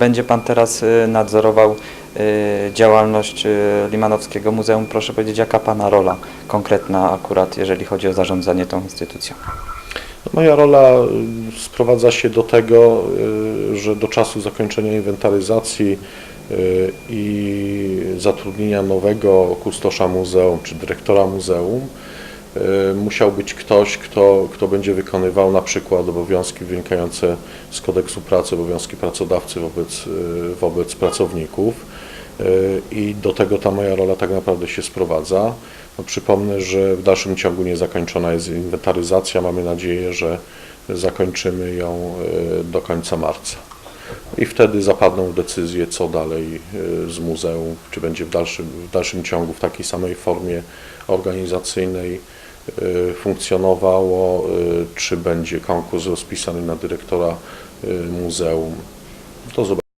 będzie Pan teraz y, nadzorował y, działalność y, Limanowskiego Muzeum. Proszę powiedzieć, jaka Pana rola konkretna akurat, jeżeli chodzi o zarządzanie tą instytucją? Moja rola sprowadza się do tego, że do czasu zakończenia inwentaryzacji i zatrudnienia nowego kustosza muzeum czy dyrektora muzeum musiał być ktoś, kto, kto będzie wykonywał na przykład obowiązki wynikające z kodeksu pracy, obowiązki pracodawcy wobec, y, wobec pracowników. Y, I do tego ta moja rola tak naprawdę się sprowadza. No, przypomnę, że w dalszym ciągu niezakończona jest inwentaryzacja. Mamy nadzieję, że zakończymy ją do końca marca. I wtedy zapadną decyzje, co dalej z muzeum, czy będzie w dalszym, w dalszym ciągu w takiej samej formie organizacyjnej funkcjonowało, y, czy będzie konkurs rozpisany na dyrektora y, muzeum. To zobaczymy.